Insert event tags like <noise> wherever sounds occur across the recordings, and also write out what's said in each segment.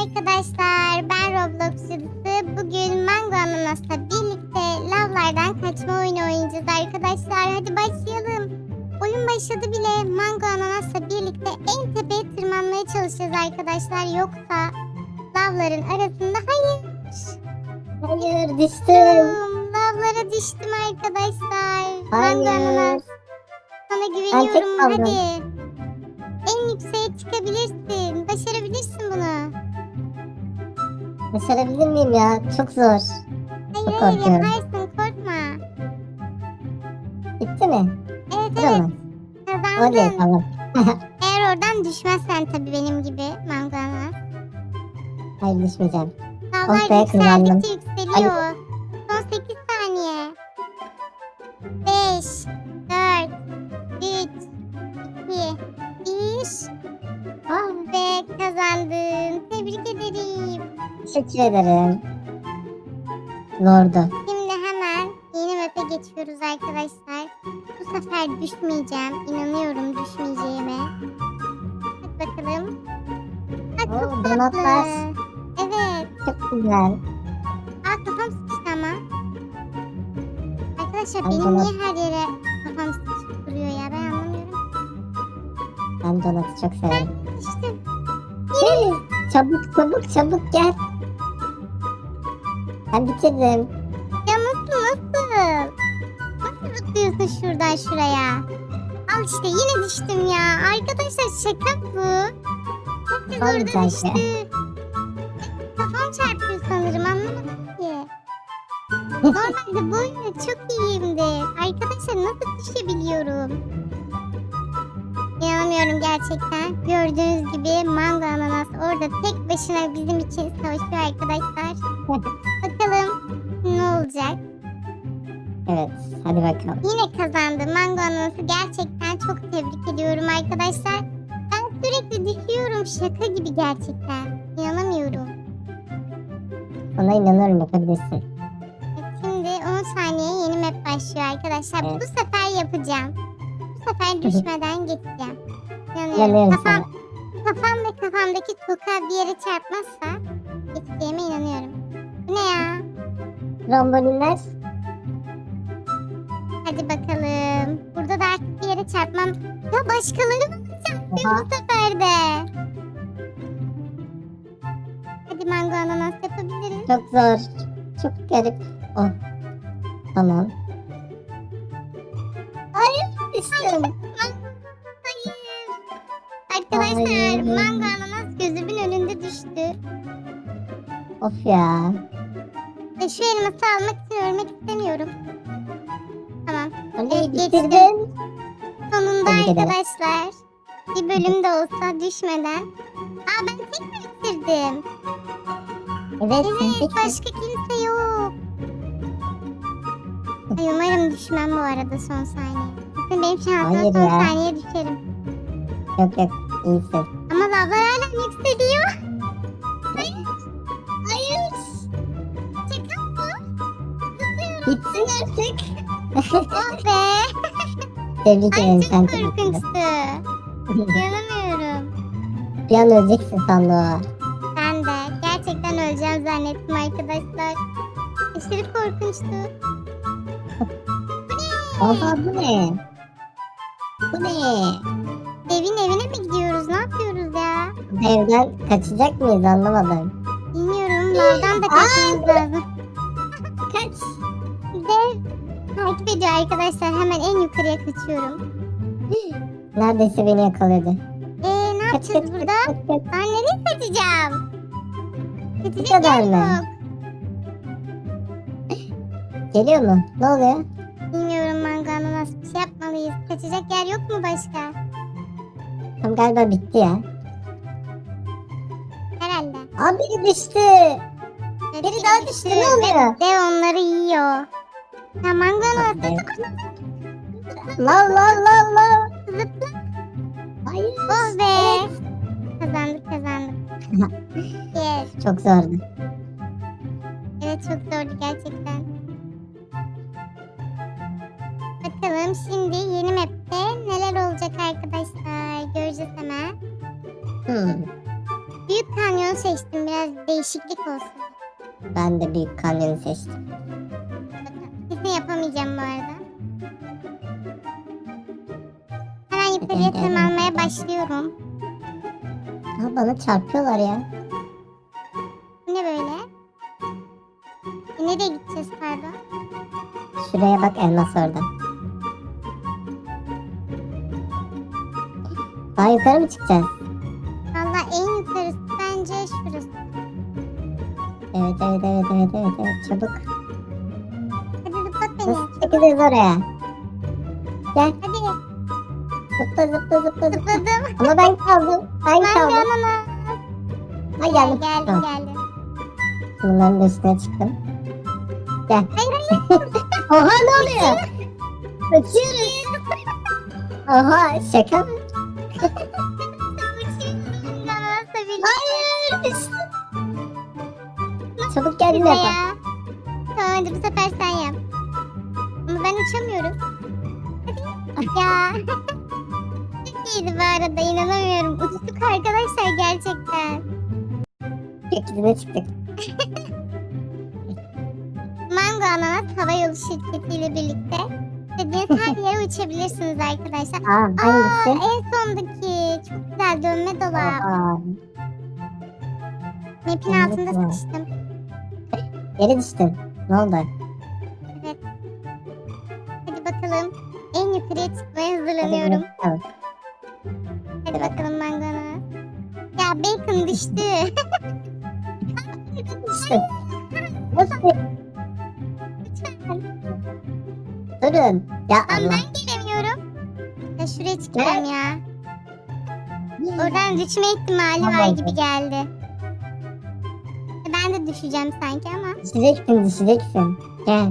arkadaşlar, ben Roblox cadısı. Bugün Mango Ananas'la birlikte lavlardan kaçma oyunu oynayacağız arkadaşlar. Hadi başlayalım. Oyun başladı bile. Mango Ananas'la birlikte en tepeye tırmanmaya çalışacağız arkadaşlar. Yoksa lavların arasında hayır. Hayır düştüm. Lavlara düştüm arkadaşlar. Mango Ananas. Sana güveniyorum hadi. En yükseğe çıkabilirsin. Başarabilirsin bunu. Başarabilir miyim ya? Çok zor. Hayır Çok hayır korkuyorum. yaparsın korkma. Bitti mi? Evet Tamam. evet mı? kazandın. Hadi tamam. <laughs> Eğer oradan düşmezsen tabii benim gibi mangana. Hayır düşmeyeceğim. Dağlar Oh be, kazandım. yükseldikçe yükseliyor. Son 8 saniye. 5, 4, 3, 2, 1 teşekkür ederim. Zordu. Şimdi hemen yeni map'e geçiyoruz arkadaşlar. Bu sefer düşmeyeceğim. İnanıyorum düşmeyeceğime. Hadi bakalım. Ha, çok Oo, tatlı. donatlar. Evet. Çok güzel. Aa kafam sıkıştı ama. Arkadaşlar Ay, benim donat. niye her yere kafam sıkışıp duruyor ya ben anlamıyorum. Ben donatı çok severim. İşte Hey, çabuk çabuk çabuk gel. Ben bitirdim. ya nasıl nasıl? Nasıl zıplıyorsun şuradan şuraya? Al işte yine düştüm ya. Arkadaşlar şaka bu. Herkes Vallahi orada sanki. düştü. Kafam çarpıyor sanırım anlamadım ki. Normalde bu oyunda çok iyiyimdir. Arkadaşlar nasıl düşebiliyorum? İnanamıyorum gerçekten. Gördüğünüz gibi mango ananas orada tek başına bizim için savaşıyor arkadaşlar. <laughs> Olacak? Evet hadi bakalım. Yine kazandı. Mango ananası gerçekten çok tebrik ediyorum arkadaşlar. Ben sürekli düşüyorum şaka gibi gerçekten. İnanamıyorum. Sana inanıyorum yapabilirsin. Evet, Şimdi 10 saniye yeni map başlıyor arkadaşlar. Evet. Bu sefer yapacağım. Bu sefer düşmeden geçeceğim. İnanıyorum Kafam, kafam ve kafamdaki toka bir yere çarpmazsa geçeceğime inanıyorum. Rombolinler. Hadi bakalım. Burada da artık bir yere çarpmam. Ya başkaları mı çarpıyor Oha. bu sefer de? Hadi mango ananas yapabiliriz. Çok zor. Çok garip. Oh. Tamam. Hayır düştüm. Hayır. Arkadaşlar Hayır. mango ananas gözümün önünde düştü. Of ya. Şu elması almak için ölmek istemiyorum. Tamam. Evet, bitirdin. Sonunda Tebrik ederim. arkadaşlar. Bir bölüm de olsa düşmeden. Aa ben tek mi bitirdim? Evet sen Evet tek başka kimse yok. Ay umarım düşmem bu arada son saniye. Kesin benim şansım Hayır son ya. saniye düşerim. Yok yok iyisin. Ama lavlar hala yükseliyor. Bitsin artık. <laughs> Oh be. Tebrik Ay ederim çok tebrik ederim. korkunçtu. İnanamıyorum. Bir an öleceksin sandım. Ben de gerçekten öleceğim zannettim arkadaşlar. Aşırı korkunçtu. Bu ne? Oha bu ne? Bu ne? Evin evine mi gidiyoruz? Ne yapıyoruz ya? Evden kaçacak mıyız anlamadım. Bilmiyorum. Lavdan da kaçmamız lazım. Dev takip ediyor arkadaşlar. Hemen en yukarıya kaçıyorum. <gasps> Neredeyse beni yakaladı. Eee ne Kaç yapacağız kaç burada? kaç kaç. Ben nereye kaçacağım? Kaçacak kadar yer mı? yok. <gasps> Geliyor mu? Ne oluyor? Bilmiyorum mango ananas bir şey yapmalıyız. Kaçacak yer yok mu başka? Tam galiba bitti ya. Herhalde. Aa biri düştü. Biri daha düştü, ne oluyor? Ve dev onları yiyor. Ya mango ananas Evet. La la la la. zıpla. Hayır. Oh be. Evet. Kazandık kazandık. <laughs> yes. Çok zordu. Evet çok zordu gerçekten. Bakalım şimdi yeni map'te neler olacak arkadaşlar. Göreceğiz hemen. Hmm. Büyük kanyon seçtim biraz değişiklik olsun. Ben de büyük kanyonu seçtim. Yapamayacağım bu arada. Hemen yukarıya tırmanmaya başlıyorum. Ha bana çarpıyorlar ya. Bu ne böyle? E, nereye gideceğiz pardon? Şuraya bak elmas orada. Daha yukarı mı çıkacağız? Valla en yukarısı bence şurası. Evet evet evet evet evet, evet. çabuk. Çıkacağız oraya? Gel Hadi zıpla zıpla zıpla zıpla. zıpladım. Ama ben kaldım. Ben Ben kaldım. yanına. Ha geldim. Geldim geldim. Bunların üstüne çıktım. Gel. Hayır hayır. <laughs> Oha ne oluyor? Uçuyoruz. Oha şaka mı? Hayır. Çabuk gel yine. Tamam hadi bu sefer sen yap. Ben uçamıyorum. Ya. Çok iyiydi bu arada inanamıyorum. Uçtuk arkadaşlar gerçekten. Gökyüzüne çıktık. Mango Ananas Hava Yolu Şirketi ile birlikte istediğiniz her yere uçabilirsiniz arkadaşlar. Aa Aa, hangisi? en sondaki çok güzel dönme dolap. Oha. Map'in altında evet. sıkıştım. Yere düştün. Ne oldu? Hadi bakalım. En yukarıya çıkmaya Hadi hazırlanıyorum. bakalım. Hadi bakalım Mango Ananas. Ya bacon düştü. <laughs> Düştün. Nasıl? Durun. Ya Lan Allah. ben gelemiyorum. Ya şuraya çıkacağım ya. Oradan düşme ihtimali var Tamam. gibi geldi. Ben de düşeceğim sanki ama Düşeceksin düşeceksin. Gel.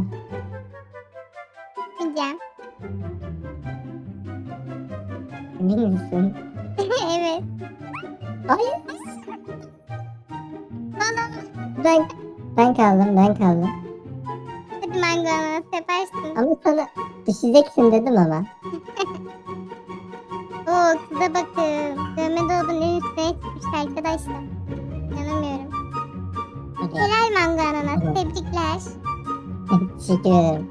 Emin misin? <laughs> evet. Hayır. Bana Ben, ben kaldım ben kaldım. hadi mango ananas yaparsın. Ama sana düşeceksin dedim ama. <laughs> Oo kıza bakın. Dövme dolabın en üstüne çıkmış arkadaşlar. İnanamıyorum. Helal mango ananas. Tebrikler. <laughs> Teşekkür ederim.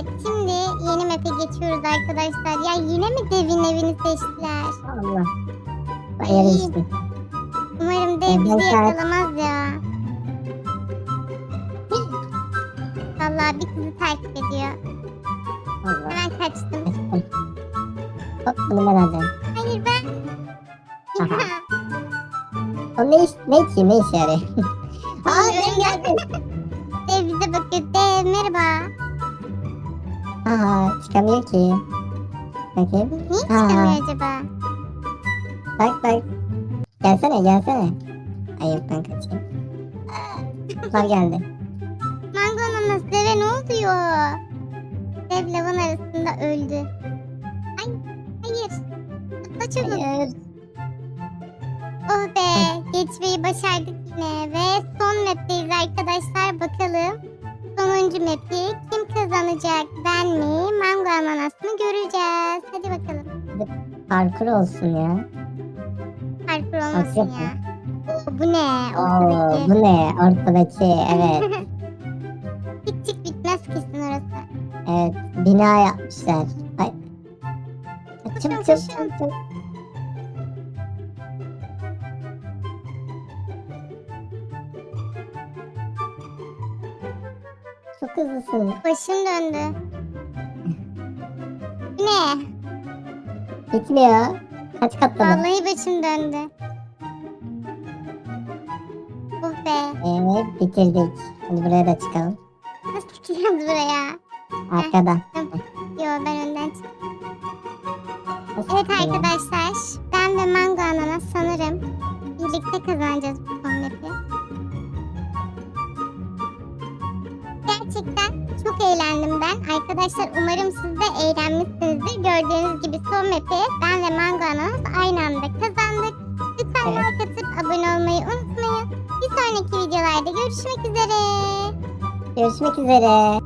Evet şimdi yeni map'e geçiyoruz arkadaşlar. Ya yine mi devin evini seçtiler? Allah. İyi. düştüm. Umarım dev bizi yakalamaz ya. Vallahi bir kızı takip ediyor. Allah. Hemen kaçtım. Hop bunu ben alacağım. Hayır ben. O ne iş, ne ki ne işe yarıyor? <laughs> Aa ben geldim. Dev bize bakıyor. Dev merhaba. Aha çıkamıyor ki. Bakayım. Niye Aa. çıkamıyor acaba? Bak bak. Gelsene gelsene. Ay yok ben kaçayım. Var geldi. Mango ananas deve ne oluyor? Dev lavan arasında öldü. Ay hayır. Zıpla çabuk. Hayır. Oh be geçmeyi başardık yine ve son map'teyiz arkadaşlar bakalım. Sonuncu map'i kim kazanacak ben mi mango ananas mı göreceğiz. Hadi bakalım. Parkur olsun ya. Parkur olmasın ya. Oo, bu ne? Oo, Ortadaki. bu ne? Ortadaki evet. <laughs> Çık bitmez kesin orası. Evet bina yapmışlar. Ay. Koşun, Çabuk çabuk koşun. Hızlısın. Başım döndü. Ne? Bitmiyor. Kaç katlı bu? Vallahi başım döndü. Oh be. Evet bitirdik. Hadi buraya da çıkalım. Nasıl çıkacağız buraya? Arkada. Yo ben önden çıktım. Evet arkadaşlar. Ben ve Mango Ananas sanırım birlikte kazanacağız bu son Arkadaşlar umarım siz de eğlenmişsinizdir. Gördüğünüz gibi son map'i ben ve Mango Ananas aynı anda kazandık. Lütfen Evet. like atıp abone olmayı unutmayın. Bir sonraki videolarda görüşmek üzere. Görüşmek üzere.